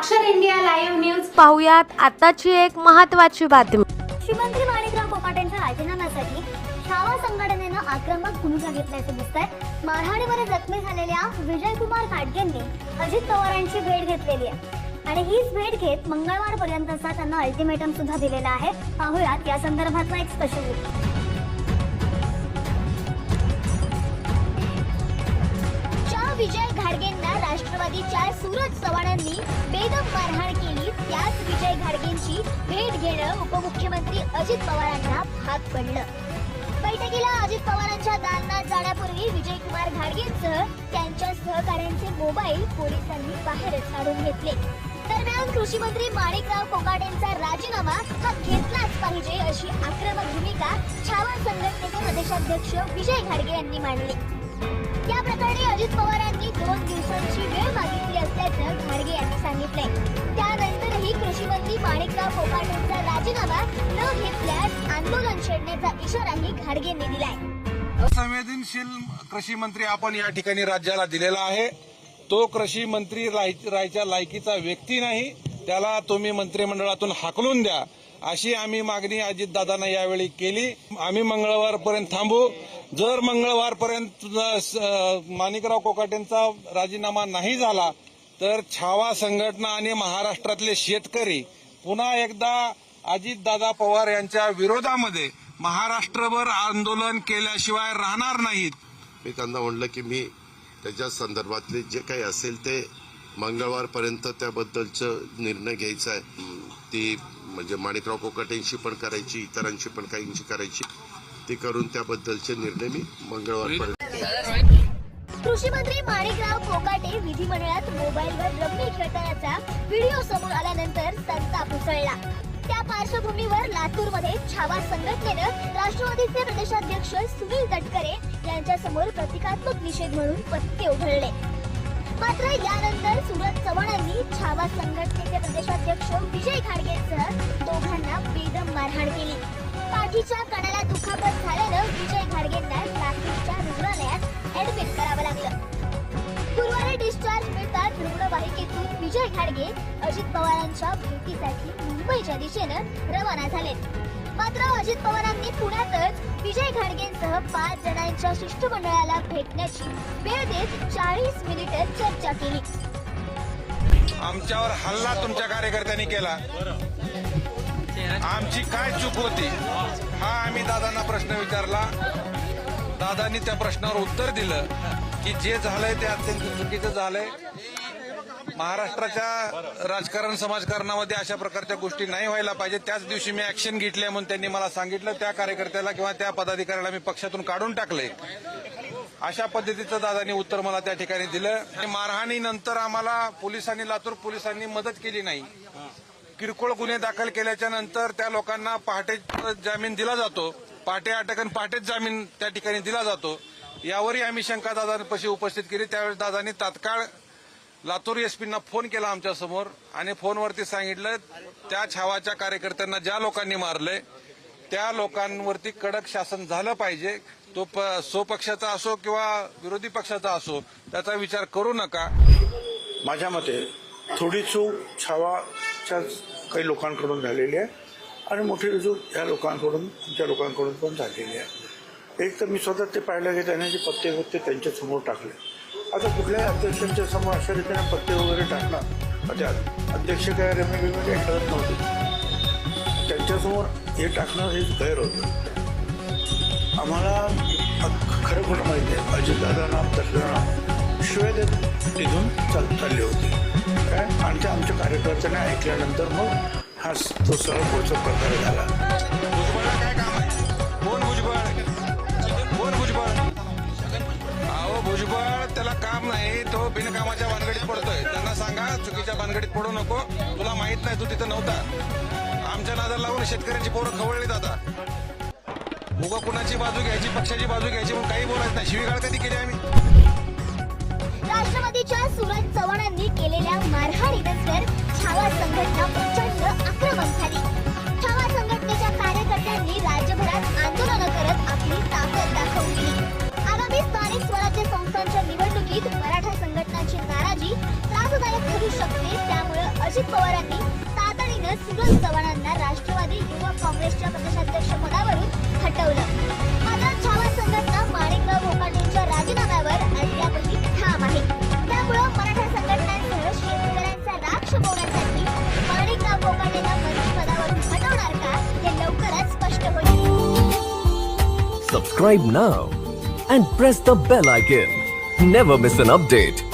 साक्षर India live news. पाहुयात आताची एक महत्वाची बातमी. श्रीमंत्री माणिकराव कोकाटेंच्या राजीनाम्यासाठी छावा संघटनेनं आक्रमक भूमिका घेतल्याचं दिसत आहे मारहाणीमध्ये जखमी झालेल्या विजयकुमार घाटगेंनी अजित पवारांची भेट घेतलेली आहे. आणि हीच भेट घेत मंगळवारपर्यंतचा त्यांना अल्टिमेटम सुद्धा दिलेला आहे. पाहूयात या संदर्भातला एक स्पेशल राष्ट्रवादीच्या सूरज चव्हाणांनी बेदम मारहाण केली. त्याच विजय घाडगेंची भेट घेणं उपमुख्यमंत्री अजित पवारांना भाग पडलं. बैठकीला अजित पवारांच्या दालनात जाण्यापूर्वी विजयकुमार घाडगेंसह त्यांच्या सहकाऱ्यांचे मोबाईल पोलिसांनी बाहेरच काढून घेतले. दरम्यान कृषी मंत्री माणिकराव कोकाटेंचा राजीनामा हा घेतलाच पाहिजे अशी आक्रमक भूमिका छावा संघटनेचे प्रदेशाध्यक्ष विजय घाडगे यांनी मांडली. अजित पवारांनी दोन दिवसांची वेळ मागितली असल्याचं खारगे यांनी सांगितलंय. त्यानंतरही कृषी मंत्री माणिकराव कोकाटेंचा राजीनामा न घेतल्यास आंदोलन छेडण्याचा इशाराही खारगेंनी दिलाय. संवेदनशील कृषी मंत्री आपण या ठिकाणी राज्याला दिलेला आहे. तो कृषी मंत्री राहायच्या लायकीचा व्यक्ती नाही. त्याला तुम्ही मंत्रिमंडळातून हाकलून द्या. अशी आम्ही मागणी अजितदादांना यावेळी केली. आम्ही मंगळवारपर्यंत थांबू. जर मंगळवारपर्यंत स- माणिकराव कोकाटेंचा राजीनामा नाही झाला तर छावा संघटना आणि महाराष्ट्रातले शेतकरी पुन्हा एकदा अजितदादा पवार यांच्या विरोधामध्ये महाराष्ट्रभर आंदोलन केल्याशिवाय राहणार नाहीत. मी त्यांना म्हणलं की मी त्याच्या संदर्भातले जे काही असेल ते मंगळवारपर्यंत त्याबद्दलचं निर्णय घ्यायचा आहे. ती म्हणजे माणिकराव कोकाटेंशी पण करायची इतरांशी पण काहींशी करायची. ती करून त्याबद्दलचे निर्णय मी मंगळवारपर्यंत कृषी मंत्री माणिकराव कोकाटे विधिमंडळात मोबाईलवर रम्मी खेळतानाचा व्हिडिओ समोर आल्यानंतर संताप उसळला. त्या पार्श्वभूमीवर लातूरमध्ये छावा संघटनेनं राष्ट्रवादीचे प्रदेशाध्यक्ष सुनील तटकरे यांच्या समोर प्रतिकात्मक निषेध म्हणून पत्ते उघडले. मात्र यानंतर सुरत चव्हाणांनी छावा संघटनेचे प्रदेशाध्यक्ष विजय खाडगेसह दोघांना बेदम मारहाण केली. पाठीच्या ऍडमिट करावं लागलं. गुरुवारी डिस्चार्ज मिळताच रुग्णवाहिकेतून विजय घाडगे अजित पवारांच्या भेटीसाठी मुंबईच्या दिशेनं रवाना झाले. मात्र अजित पवारांनी पुण्यातच विजय घाडगेंसह पाच जणांच्या शिष्टमंडळाला भेटण्याची वेळ देत चाळीस मिनिट चर्चा केली. आमच्यावर हल्ला तुमच्या कार्यकर्त्यांनी केला. आमची काय चूक होती? हा आम्ही दादांना प्रश्न विचारला. दादांनी त्या प्रश्नावर उत्तर दिलं की जे झालंय ते अत्यंत चुकीचं झालंय. महाराष्ट्राच्या राजकारण समाजकारणामध्ये अशा प्रकारच्या गोष्टी नाही व्हायला पाहिजे त्याच दिवशी मी ऍक्शन घेतली आहे म्हणून त्यांनी मला सांगितलं त्या कार्यकर्त्याला किंवा त्या पदाधिकाऱ्याला मी पक्षातून काढून टाकले अशा पद्धतीचं दादांनी उत्तर मला त्या ठिकाणी दिलं. आणि मारहाणीनंतर आम्हाला पोलिसांनी लातूर पोलिसांनी मदत केली नाही. किरकोळ गुन्हे दाखल केल्याच्यानंतर त्या लोकांना पहाटे जामीन दिला जातो. पाटे अटक आणि जामीन त्या ठिकाणी दिला जातो. यावरही आम्ही शंका दादांपाशी उपस्थित केली. त्यावेळेस दादांनी तात्काळ लातूर एसपींना फोन केला आमच्यासमोर आणि फोनवरती सांगितलं त्या छावाच्या कार्यकर्त्यांना ज्या लोकांनी मारलंय त्या लोकांवरती कडक शासन झालं पाहिजे. तो प- स्वपक्षाचा असो किंवा विरोधी पक्षाचा असो त्याचा विचार करू नका. माझ्या मते थोडी चूक छावाच्या काही लोकांकडून झालेली आहे. आणि मोठी चूक या लोकांकडून आमच्या लोकांकडून पण झालेली आहे. एक तर मी स्वतः ते पाहिलं की त्याने जे पत्ते होते त्यांच्यासमोर टाकले. आता कुठल्याही अध्यक्षांच्या समोर अशा रीतीने पत्ते वगैरे टाकणं त्या अध्यक्ष काय रमी बिमी काही ठरत नव्हते. त्यांच्यासमोर हे टाकणं हे गैर होतं. आम्हाला खरं खोटं माहिती आहे अजितदादांना तसं शिवाय देत तिथून चाल चालली होती. काय? आणि ते आमच्या कार्यकर्त्यांना ऐकल्यानंतर मग हा तो सरळ पुढचा प्रकार झाला. भुजबळला काय काम आहे कोण भुजबळ? कोण भुजबळ? अहो भुजबळ त्याला काम नाही तो बिनकामाच्या भानगडीत पडतोय. त्यांना सांगा चुकीच्या भानगडीत पडू नको. तुला माहीत नाही तू तिथं नव्हता. आमच्या नादाला लावून शेतकऱ्यांची पोरं खवळलीत आता उगा कुणाची बाजू घ्यायची पक्षाची बाजू घ्यायची म्हणून काही बोलायचं नाही. शिवीगाळ कधी केली आम्ही? राष्ट्रवादीच्या सुरज चव्हाणांनी केलेल्या मारहाणीनंतर छावा अजित पवारांनी तातडीनं सुरज चव्हाणांना राष्ट्रवादी युवक काँग्रेसच्या प्रदेशाध्यक्ष पदावरून हटवलं मात्र छावा संघटना माणिकराव भोकाटेंच्या राजीनाम्यावर अद्यापही ठाम आहे त्यामुळं मराठा संघटनांसह शेतकऱ्यांचा राग शमवण्यासाठी माणिकराव कोकाटेंना मंत्रिपदावरून हटवणार का हे लवकरच स्पष्ट होईल सबस्क्राईब नाव and press the bell icon. Never miss an update.